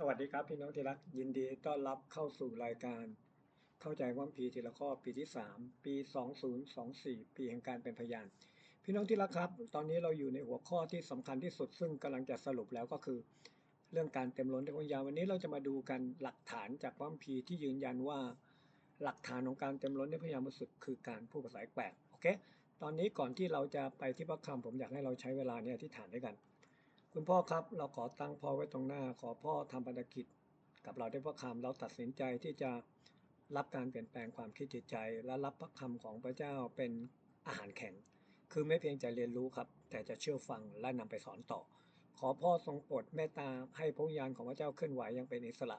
สวัสดีครับพี่น้องที่รักยินดีต้อนรับเข้าสู่รายการ เข้าใจว่ามพีทีละข้อปีที่ 3 ปี 2024 ปีแห่งการเป็นพยาน พี่น้องที่รักครับ ตอนนี้เราอยู่ในหัวข้อที่สำคัญที่สุด ซึ่งกำลังจะสรุปแล้วก็คือ เรื่องการเต็มล้นในวิญญาวันนี้เราจะมาดูกันหลักฐานจากว่ามพีที่ยืนยันว่า หลักฐานของการเต็มล้นในพระยานบริสุทธิ์คือการพูดภาษาแปลกโอเคตอนนี้ก่อนที่เราจะไปที่พระคำผมอยากให้เราใช้เวลาเนี่ยที่ฐานด้วยกัน คุณพ่อครับ เราขอตั้งพ่อไว้ตรงหน้า ขอพ่อทำภารกิจ กับเราได้พระคำเราตัดสินใจที่จะรับการเปลี่ยนแปลงความคิดจิตใจ และรับพระคำของพระเจ้าเป็นอาหารแข็ง คือไม่เพียงจะเรียนรู้ครับ แต่จะเชื่อฟังและนำไปสอนต่อ ขอพ่อทรงโปรดเมตตาให้พระวิญญาณของพระเจ้าเคลื่อนไหวอยังเป็นอิสระ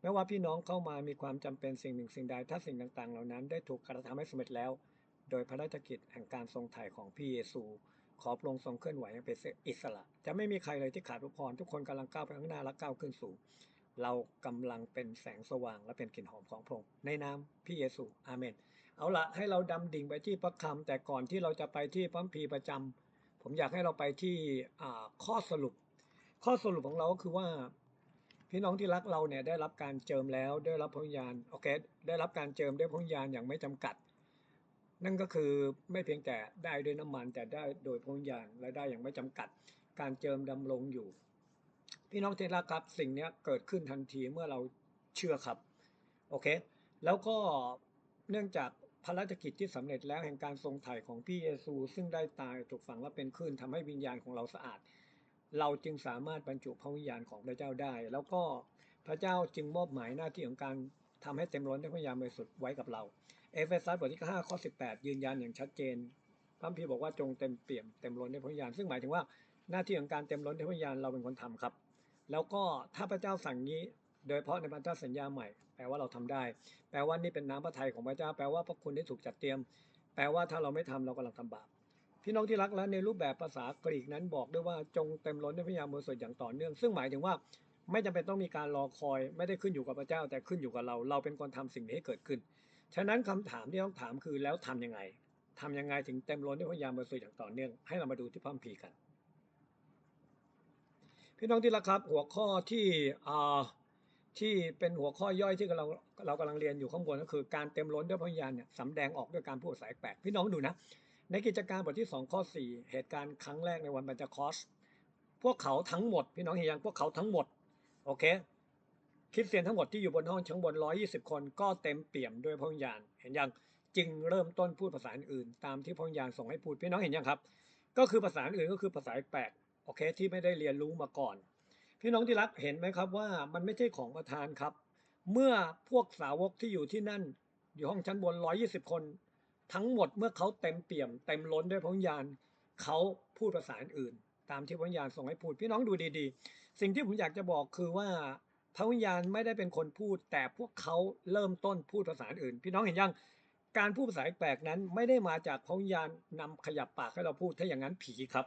ไม่ว่าพี่น้องเข้ามามีความจำเป็นสิ่งหนึ่งสิ่งใดถ้าสิ่งต่างๆ เหล่านั้นได้ถูกกระทำให้สำเร็จแล้ว โดยพระราชกิจแห่งการทรงไถ่ของพี่เยซู ขอพรงทรงเคลื่อนไหวอย่างเป็นอิสระ จะไม่มีใครเลยที่ขาดพระพรทุกคนกำลังก้าวไปข้างหน้าและก้าวขึ้นสู่ เรากำลังเป็นแสงสว่างและเป็นกลิ่นหอมของพระองค์ในนามพี่เยซูอาเมน เอาละให้เราดำดิ่งไปที่พระคำแต่ก่อนที่เราจะไปที่พระคัมภีประจำผมอยากให้เราไปที่ข้อสรุป ข้อสรุปของเราก็คือว่าพี่น้องที่รักเราเนี่ยได้รับการเจิมแล้วได้รับพระวิญญาณโอเคได้รับการเจิมด้วยพระวิญญาณอย่างไม่จำกัด นั่นก็คือไม่เพียงแต่ได้ด้วยน้ำมัน แต่ได้โดยพระวิญญาณและได้อย่างไม่จำกัดการเจิมดำรงอยู่ พี่น้องเที่รักครับสิ่งนี้เกิดขึ้นทันทีเมื่อเราเชื่อครับโอเคแล้วก็เนื่องจากภารกิจที่สำเร็จแล้วแห่งการทรงไถ่ของพี่เยซู ซึ่งได้ตายถูกฝังและเป็นขึ้นทำให้วิญญาณของเราสะอาด เราจึงสามารถบรรจุพระวิญญาณของพระเจ้าได้ แล้วก็พระเจ้าจึงมอบหมายหน้าที่ของการทำให้เต็มล้นด้วยพระวิญญาณบริสุทธิ์ไว้กับเรา เอเฟซัสบทที่5ข้อ 18 ยืนยันอย่างชัดเจนพระคัมภีร์บอกว่าจงเต็มเปี่ยมเต็มล้นด้วยพระวิญญาณซึ่งหมายถึงว่าหน้าที่ของการเต็มล้นด้วยพระวิญญาณเราเป็นคนทำครับ แล้วก็ถ้าพระเจ้าสั่งนี้ โดยเฉพาะในพันธสัญญาใหม่แปลว่าเราทำได้ แปลว่านี่เป็นน้ำพระทัยของพระเจ้า แปลว่าพระคุณได้ถูกจัดเตรียม แปลว่าถ้าเราไม่ทำเรากำลังทำบาปพี่น้องที่รักแล้วในรูปแบบภาษากรีกนั้นบอกด้วยว่าจงเต็มล้นด้วยพระวิญญาณบริสุทธิ์อย่างต่อเนื่อง ซึ่งหมายถึงว่าไม่จำเป็นต้องมีการรอคอย ไม่ได้ขึ้นอยู่กับพระเจ้า แต่ขึ้นอยู่กับเรา เราเป็นคนทำสิ่งนี้ให้เกิดขึ้น ฉะนั้นคำถามที่ต้องถามคือแล้วทำยังไงทำยังไงถึงเต็มล้นด้วยพระวิญญาณบริสุทธิ์อย่างต่อเนื่องให้เรามาดูที่พระคัมภีร์กัน พี่น้องที่รักครับหัวข้อที่อ่าที่เป็นหัวข้อย่อยที่เราเรากำลังเรียนอยู่ข้างบนก็คือการเต็มล้นด้วยพระวิญญาณเนี่ยสำแดงออกด้วยการพูดภาษาแปลกพี่น้องดูนะ ในกิจการบทที่ 2 ข้อ 4 เหตุการณ์ครั้งแรกในวันบันจคอสพวกเขาทั้งหมด พี่น้องเห็นยังพวกเขาทั้งหมดโอเค คริสเตียนทั้งหมดที่อยู่บนห้องชั้นบน 120 คนก็เต็มเปี่ยมด้วยพระวิญญาณเห็นยังจึงเริ่มต้นพูดภาษาอื่นตามที่พระวิญญาณส่งให้พูดพี่น้องเห็นยังครับ ก็คือภาษาอื่นก็คือภาษาแปลกโอเคที่ไม่ได้เรียนรู้มาก่อน พี่น้องที่รักเห็นไหมครับว่ามันไม่ใช่ของประทานครับ เมื่อพวกสาวกที่อยู่ที่นั่น อยู่ห้องชั้นบน 120 คน ทั้งหมดเมื่อเขาเต็มเปี่ยมเต็มล้นด้วยพระวิญญาณเขาพูดภาษาอื่น ตามที่พระวิญญาณส่งให้พูดพี่น้องดูดีๆ สิ่งที่ผมอยากจะบอกคือว่า พระวิญญาณไม่ได้เป็นคนพูด แต่พวกเขาเริ่มต้นพูดภาษาอื่น พี่น้องเห็นยังการพูดภาษาแปลกนั้นไม่ได้มาจากพระวิญญาณนำขยับปากให้เราพูดถ้าอย่างนั้นผีครับ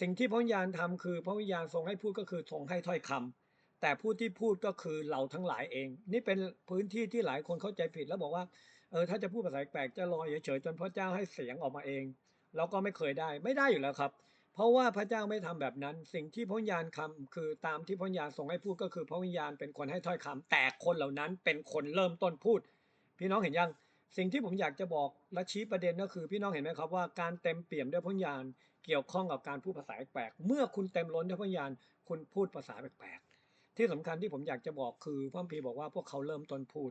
สิ่งที่พระวิญญาณทำคือพระวิญญาณทรงให้พูดก็คือทรงให้ถ้อยคำแต่ผู้ที่พูดก็คือเราทั้งหลายเอง นี่เป็นพื้นที่ที่หลายคนเข้าใจผิดแล้วบอกว่าเออถ้าจะพูดภาษาแปลกจะรอเฉยๆจนพระเจ้าให้เสียงออกมาเองเราก็ไม่เคยได้ไม่ได้อยู่แล้วครับ เพราะว่าพระเจ้าไม่ทำแบบนั้น สิ่งที่พระวิญญาณคำคือตามที่พระวิญญาณทรงให้พูดก็คือพระวิญญาณเป็นคนให้ถ้อยคำแต่คนเหล่านั้นเป็นคนเริ่มต้นพูด พี่น้องเห็นยังสิ่งที่ผมอยากจะบอกและชี้ประเด็นก็คือพี่น้องเห็นไหมครับว่าการเต็มเปี่ยมด้วยพระวิญญาณเกี่ยวข้องกับการพูดภาษาแปลกเมื่อคุณเต็มล้นด้วยพระวิญญาณคุณพูดภาษาแปลกที่สำคัญที่ผมอยากจะบอกคือพระคัมภีบอกว่าพวกเขาเริ่มต้นพูด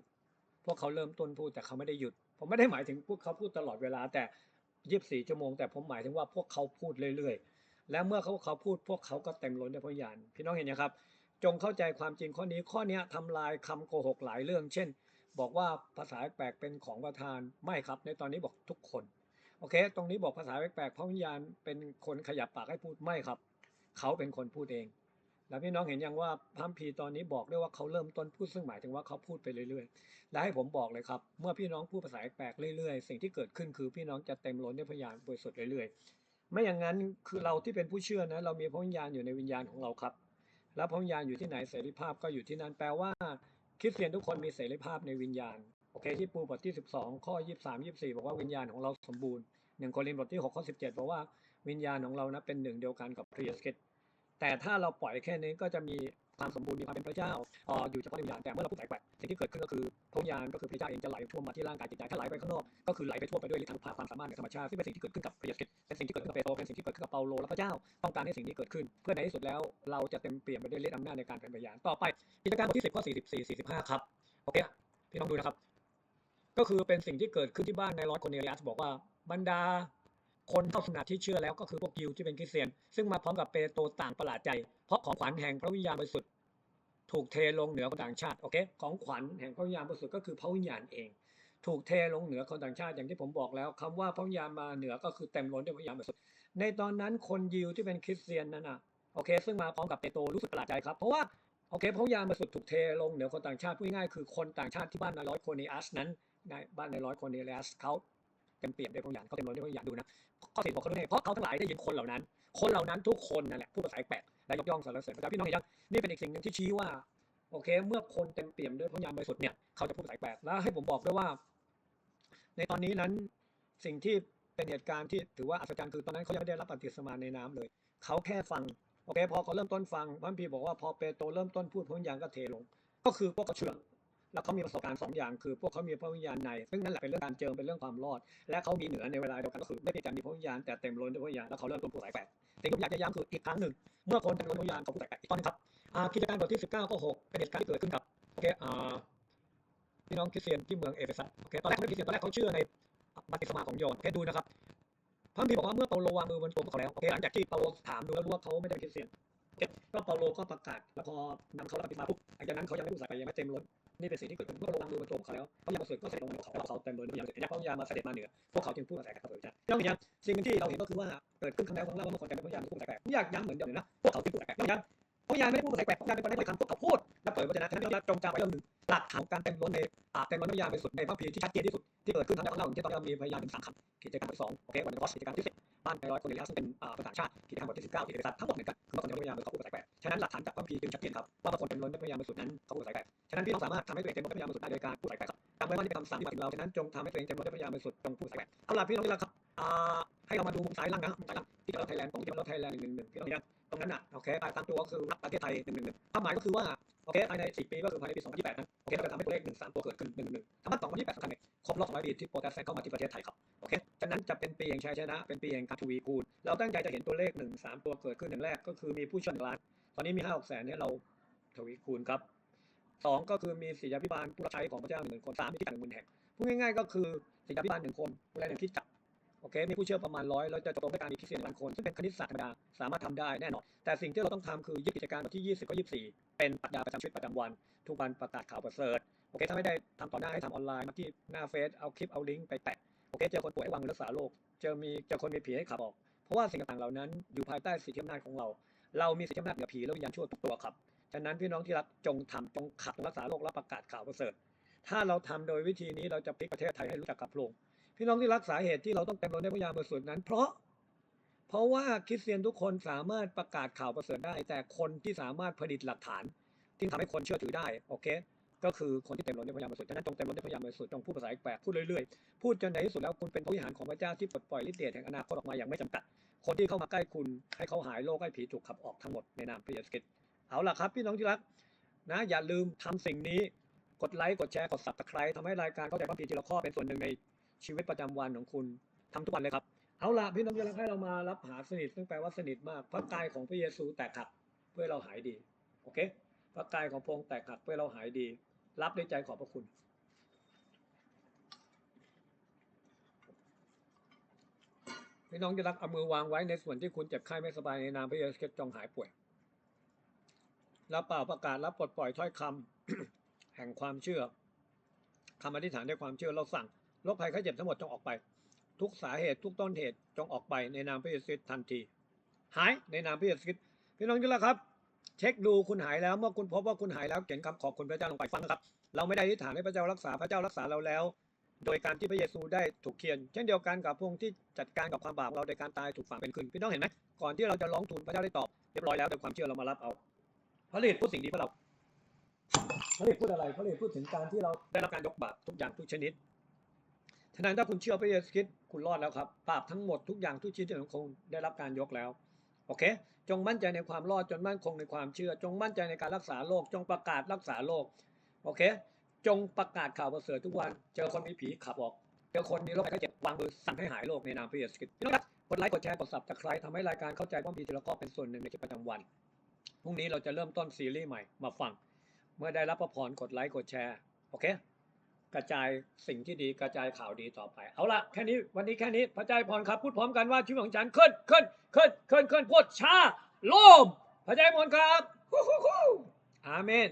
พวกเขาเริ่มต้นพูดแต่เขาไม่ได้หยุด ผมไม่ได้หมายถึงพวกเขาพูดตลอดเวลาแต่ยีิบสี่ชั่วโมง แต่ผมหมายถึงว่าพวกเขาพูดเรื่อยๆ และเมื่อเขาเขาพูดพวกเขาก็เต็มล้นด้วยพระวิญญาณพี่น้องเห็นไหมครับ จงเข้าใจความจริงข้อนี้ข้อนี้ทำลายคำโกหกหลายเรื่อง เช่น บอกว่าภาษาแปลกเป็นของประทานไม่ครับ ในตอนนี้บอกทุกคนโอเค ตรงนี้บอกภาษาแปลกพระวิญญาณเป็นคนขยับปากให้พูดไม่ครับ เขาเป็นคนพูดเอง แล้วพี่น้องเห็นยังว่าพระคัมภีตอนนี้บอกด้วยว่าเขาเริ่มต้นพูดซึ่งหมายถึงว่าเขาพูดไปเรื่อยๆ และให้ผมบอกเลยครับ เมื่อพี่น้องพูดภาษาแปลกเรื่อยๆ สิ่งที่เกิดขึ้นคือพี่น้องจะเต็มล้นด้วยพยานบริสุทธิ์เรื่อยๆ ไม่อย่างนั้นคือเราที่เป็นผู้เชื่อนะเรามีพระวิญญาณอยู่ในวิญญาณของเราครับ แล้วพระวิญญาณอยู่ที่ไหนเสรีภาพก็อยู่ที่นั่นแปลว่าคริสเตียนทุกคนมีเสรีภาพในวิญญาณโอเคที่ปูบทที่ 12 ข้อ 23 24 บอกว่าวิญญาณของเราสมบูรณ์หนึ่งโครินธ์บทที่6ข้อ17 บอกว่าวิญญาณของเรานะเป็นหนึ่งเดียวกันกับพระเยซูคริสต์แต่ถ้าเราปล่อยแค่นี้ก็จะมี ความสมบูรณ์มีความเป็นพระเจ้าออยู่เฉพาะในวิญญาณแต่เมื่อเราพูดสายแกว่งสิ่งที่เกิดขึ้นก็คือพระวิญญาณก็คือพระเจ้าเองจะไหลทั่วมาที่ร่างกายจิตใจถ้าไหลไปข้างนอกก็คือไหลไปทั่วไปด้วยฤทธิ์อนุภาพความสามารถในธรรมชาติซึ่งเป็นสิ่งที่เกิดขึ้นกับพระเยซูเป็นสิ่งที่เกิดขึ้นกับเปโตรเป็นสิ่งที่เกิดขึ้นกับเปาโลและพระเจ้าต้องการให้สิ่งนี้เกิดขึ้น เพื่อในที่สุดแล้วเราจะเต็มเปี่ยมไปด้วยฤทธิ์อำนาจในการเป็นพยานต่อไปกิจการบทที่10ข้อ44 45ครับโอเคพี่น้องดูนะครับ ก็คือเป็นสิ่งที่เกิดขึ้นที่บ้านในร้อยคนเนริอัสบอกว่าบรรดา คนเข้าสนาที่เชื่อแล้วก็คือพวกยิวที่เป็นคริสเตียน ซึ่งมาพร้อมกับเปโตรต่างประหลาดใจ เพราะของขวัญแห่งพระวิญญาณบริสุทธิ์ถูกเทลงเหนือคนต่างชาติโอเคของขวัญแห่งพระวิญญาณบริสุทธิ์ก็คือพระวิญญาณเอง ถูกเทลงเหนือคนต่างชาติอย่างที่ผมบอกแล้วคำว่าพระวิญญาณมาเหนือก็คือเต็มล้นด้วยพระวิญญาณบริสุทธิ์ในตอนนั้นคนยิวที่เป็นคริสเตียนนั้นนะโอเค ซึ่งมาพร้อมกับเปโตรรู้สึกประหลาดใจครับเพราะว่าโอเคพระวิญญาณบริสุทธิ์ถูกเทลงเหนือคนต่างชาติพูดง่ายคือคนต่างชาติที่บ้านนายร้อยโคเนอัสนั้นในบ้านในร้อยคเนเรสเขาเต็มเปี่ยมด้วยพระวิญญาณเขาเต็มล้นด้วยพระวิญญาณดูนะ ข้อสิบอกเขาด้วยเพราะเขาทั้งหลายได้ยินคนเหล่านั้น คนเหล่านั้นทุกคนนั่นแหละพูดภาษาแปลกและยกย่องสรรเสริญพระเจ้าพี่น้องเห็นยังนี่เป็นอีกสิ่งหนึ่งที่ชี้ว่าโอเค เมื่อคนเต็มเปี่ยมด้วยพระญาณบริสุทธิ์เนี่ยเขาจะพูดภาษาแปลกแล้วให้ผมบอกด้วยว่า ในตอนนี้นั้นสิ่งที่เป็นเหตุการณ์ที่ถือว่าอัศจรรย์คือตอนนั้นเขายังไม่ได้รับปฏิสมาในน้ำเลย เขาแค่ฟังโอเค พอเขาเริ่มต้นฟังพระคัมภีร์บอกว่าพอเปโตรเริ่มต้นพูดพระวิญญาณก็เทลง ก็คือพวกเขาเชื่อ แล้วเขามีประสบการณ์สองอย่างคือพวกเขามีพระวิญญาณใน ซึ่งนั่นแหละเป็นเรื่องการเจิมเป็นเรื่องความรอด และเขามีเหนือในเวลาเดียวกันก็คือไม่เพียงแต่มีพระวิญญาณแต่เต็มล้นด้วยพระวิญญาณแล้วเขาเริ่มต้นพูดสายแปดสิ่งที่อยากจะย้ำคืออีกครั้งหนึ่ง เมื่อคนเต็มล้นวยพระวิญญาณเขาพูดสายแปดอีกตอนนึงครับอากิจการบทที่19ข้อ6เป็นเหตุการณ์ที่เกิดขึ้นกับโอเคอ่าพี่น้องคริสเตียนที่เมืองเอเฟซัสโอเคตอนแรกเขาไม่คริสเตียนตอนแรกเขาเชื่อในบัพติศมาของโยนโอเคดูนะครับพระคัมภีร์บอกว่าเมื่อเปาโลวางมือบนตัวเขาแล้วโอเคหลังจากที่เปาโลถามดูแล้วรู้ว่าเขาไม่ได้คริสเตียนก็เปาโลก็ประกาศแล้วพอนำเขารับบัพติศมาปุ๊บหลังจากนั้นเขายังไม่พูดสายไปยังไม่เต็มล้น นี่เป็นสิ่งที่เกิดขึ้นเมื่อเราวางมือบนตัวของเขาแล้วพระยามาสด็จก็เสด็จลงมาขอเขาเขาเต็มเลยพระยาเสด็จพระยามาเสด็จมาเหนือพวกเขาจึงพูดภาษากกับพระเจ้าที่เราเห็นยังสิ่งที่เราเห็นก็คือว่าเกิดขึ้นครั้งแล้วครั้งเล่าว่าเมื่อคนเต็มพระยาพูดภาษาแปลกผมอยากย้ำเหมือนเดิมเลยนะพวกเขาจึงพูดภาษาแปลกแล้วยังพระยาไม่ได้พูดภาษาแปลกพระยาเป็นคนได้คำพวกเขาพูดและเผยพระชนะฉะนั้นเราจงจำไว้เรื่องหนึ่งหลักฐานการเต็มล้นในอ่าเต็มล้นพระยาเป็นสุดในพระพีที่ชัดเจนที่สุดที่เกิดขึ้นทั้งแล้วครั้งเล่าที่ตอนเรามีพยานถึงสามคำกิจกรรมที่สองโอเควันนี้ก็กิจกรรมที่สิบ บ้านในร้อยคนเรียซึ่งเป็นภาษาชาติกิจกรรมบทที่สิบเก้ากิจกรรทั้งหมดเหมือนกันคือเมื่อคนเต็มพระยาเป็นเขาพูดภาษาแปลกฉะนั้นหลักฐานจากพระพีจึงชัดเจนครับว่าเมื่อคนเต็มล้นด้วยพระยาเป็นสุดนั้นเขาพูดภาษาแปลกฉะนั้นพี่น้องสามารถทำให้ตัวเองเต็มล้นด้วยพระยาเป็นสุดได้โดยการพูดภาษาแปลกครับจำไว้ว่านี่เป็นคำสั่งที่มาถึงเราฉะนั้นจงทำให้ตัวเองเต็มล้นด้วยพระยาเป็นสุดจงพูดภาษาแปลกเอาล่ะพี่น้องที่รักครับอ่าให้เรามาดูมุมซ้ายล่างนะมุมซ้ายล่างที่เราไทยแลนด์ตรงที่เราไทยแลนด์หนึ่งหนึ่งหนึ่งพี่น้องเนี่ยตรงนั้นน่ะโอเคตามตัวก็คือรักประเทศไทยหนึ่งหนึ่งหนึ่งความหมายก็คือว่า โอเคภายในสี่ปีก็คือภายในปี 2028 นะ โอเคเราจะทำให้ตัวเลขหนึ่งสามตัวเกิดขึ้นหนึ่งหนึ่งทำให้2028สำคัญเนี่ยครบรอบ200ปีที่โปรแตสแซนเข้ามาที่ประเทศไทยครับ โอเค ฉะนั้นจะเป็นปีแห่งชัยชนะ เป็นปีแห่งการทวีคูณ เราตั้งใจจะเห็นตัวเลขหนึ่งสามตัวเกิดขึ้นอย่างแรกก็คือมีผู้ชอหนึ่งล้าน ตอนนี้มีห้าหกแสนเนี่ยเราทวีคูณครับสองก็คือมีศิษยาภิบาลผู้รับใช้ของพระเจ้าหนึ่งคนสามมีที่จักรหนึ่งหมื่นแห่งพูดง่ายๆก็คือศิษยาภิบาลหนึ่งคนผู้แลหนึ่งที่จักร โอเค มีผู้เชื่อประมาณร้อยเราจะจบลงด้วยการมีคิสเตียนพันคนซึ่งเป็นคณิตศาสตร์ธรรมดา สามารถทำได้แน่นอน แต่สิ่งที่เราต้องทำคือยึดกิจการบทที่ 20 ก็ 24 เป็นปรัชญาประจำชีวิตประจำวัน ทุกวันประกาศข่าวประเสริฐ โอเค ถ้าไม่ได้ทำต่อหน้าให้ทำออนไลน์มาที่หน้าเฟซ เอาคลิป เอาลิงก์ไปแปะ โอเค เจอคนป่วยให้วางรักษาโรค เจอมีเจอคนมีผีให้ขับออก เพราะว่าสิ่งต่างๆเหล่านั้นอยู่ภายใต้สิทธิอำนาจของเรา เรามีสิทธิอำนาจเหนือผีและวิญญาณชั่วทุกตัวครับ ฉะนั้นพี่น้องที่รักจงทำจงขับรักษาโรคและประกาศข่าวประเสริฐ ถ้าเราทำโดยวิธีนี้เราจะพลิกประเทศไทยให้รู้จักกับพระองค์ พี่น้องที่รักษาเหตุที่เราต้องเต็มล้นด้วยพระยาบริสุทธิ์นั้น เพราะ เพราะว่าคริสเตียนทุกคนสามารถประกาศข่าวประเสริฐได้ แต่คนที่สามารถผลิตหลักฐาน ที่ทำให้คนเชื่อถือได้โอเค ก็คือคนที่เต็มล้นด้วยพระยาบริสุทธิ์ฉะนั้นจงเต็มล้นด้วยพระยาบริสุทธิ์จงพูดภาษาแปลกพูดเรื่อยๆพูดจนในที่สุดแล้วคุณเป็นพระวิหารของพระเจ้าที่ปลดปล่อยฤทธิ์เดชแห่งอนาคตออกมาอย่างไม่จำกัด คนที่เข้ามาใกล้คุณให้เขาหายโรคให้ผีถูกขับออกทั้งหมดในนามพระเยซูคริสต์เอาล่ะครับ พี่น้องที่รักนะอย่าลืมทำสิ่งนี้กดไลค์กดแชร์กด subscribe ทำให้รายการเข้าใจพระพีทีละข้อเป็นส่วนหนึ่งใน ชีวิตประจำวันของคุณทำทุกวันเลยครับ เอาละพี่น้องที่รักให้เรามารับหาสนิท ซึ่งแปลว่าสนิทมาก พระกายของพระเยซูแตกหักเพื่อเราหายดี โอเค พระกายของพระองค์แตกหักเพื่อเราหายดี รับด้วยใจขอบพระคุณพี่น้องที่รักเอามือวางไว้ในส่วนที่คุณเจ็บไข้ไม่สบายในนามพระเยซูคริสต์จงหายป่วย รับเปล่าประกาศรับปลดปล่อยถ้อยคำแห่งความเชื่อคำอธิษฐานด้วยความเชื่อเราสั่ง โรคภัยไข้เจ็บทั้งหมดจงออกไป ทุกสาเหตุทุกต้นเหตุจงออกไปในนามพระเยซูคริสต์ทันที หายในนามพระเยซูคริสต์พี่น้องที่รักครับ เช็คดูคุณหายแล้วเมื่อคุณพบว่าคุณหายแล้วเขียนคำขอบคุณพระเจ้าลงไปฟังนะครับ เราไม่ได้อธิษฐานให้พระเจ้ารักษาพระเจ้ารักษาเราแล้ว โดยการที่พระเยซูได้ถูกเคียน เช่นเดียวกันกับพระองค์ที่จัดการกับความบาปของเราโดยการตายถูกฝังเป็นคืนพี่น้องเห็นไหมก่อนที่เราจะร้องทูลพระเจ้าได้ตอบเรียบร้อยแล้วโดยความเชื่อเรามารับเอาพระฤทธิ์พูดสิ่งดีเพื่อเราพระฤทธิ์พูดอะไรพระฤทธิ์พูดถึงการที่เราได้รับการยกบาปทุกอย่างทุกชนิด ฉะนั้นถ้าคุณเชื่อพระเยซูคริสต์คุณรอดแล้วครับบาปทั้งหมดทุกอย่างทุกชิ้นของคุณได้รับการยกแล้วโอเค จงมั่นใจในความรอดจนมั่นคงในความเชื่อ จงมั่นใจในการรักษาโรคจงประกาศรักษาโรคโอเค จงประกาศข่าวประเสริฐทุกวัน เจอคนมีผีขับออก เจอคนมีโรคภัยไข้เจ็บวางมือสั่งให้หายโรคในนามพระเยซูคริสต์พี่น้องครับกดไลค์กดแชร์กดซับสไครต์ทำให้รายการเข้าใจว่ามีทีละข้อเป็นส่วนหนึ่งในชีวิตประจำวันพรุ่งนี้เราจะเริ่มต้นซีรีส์ใหม่มาฟัง เมื่อได้รับพระพรกดไลค์กดแชร์โอเค กระจายสิ่งที่ดีกระจายข่าวดีต่อไป เอาละแค่นี้วันนี้แค่นี้พระเจ้าพรครับพูดพร้อมกันว่าชีวิตของฉันขึ้นขึ้นขึ้นขึ้นขึ้นพูดชาโลมพระเจ้าพรครับฮู้ฮู้ฮู้อาเมน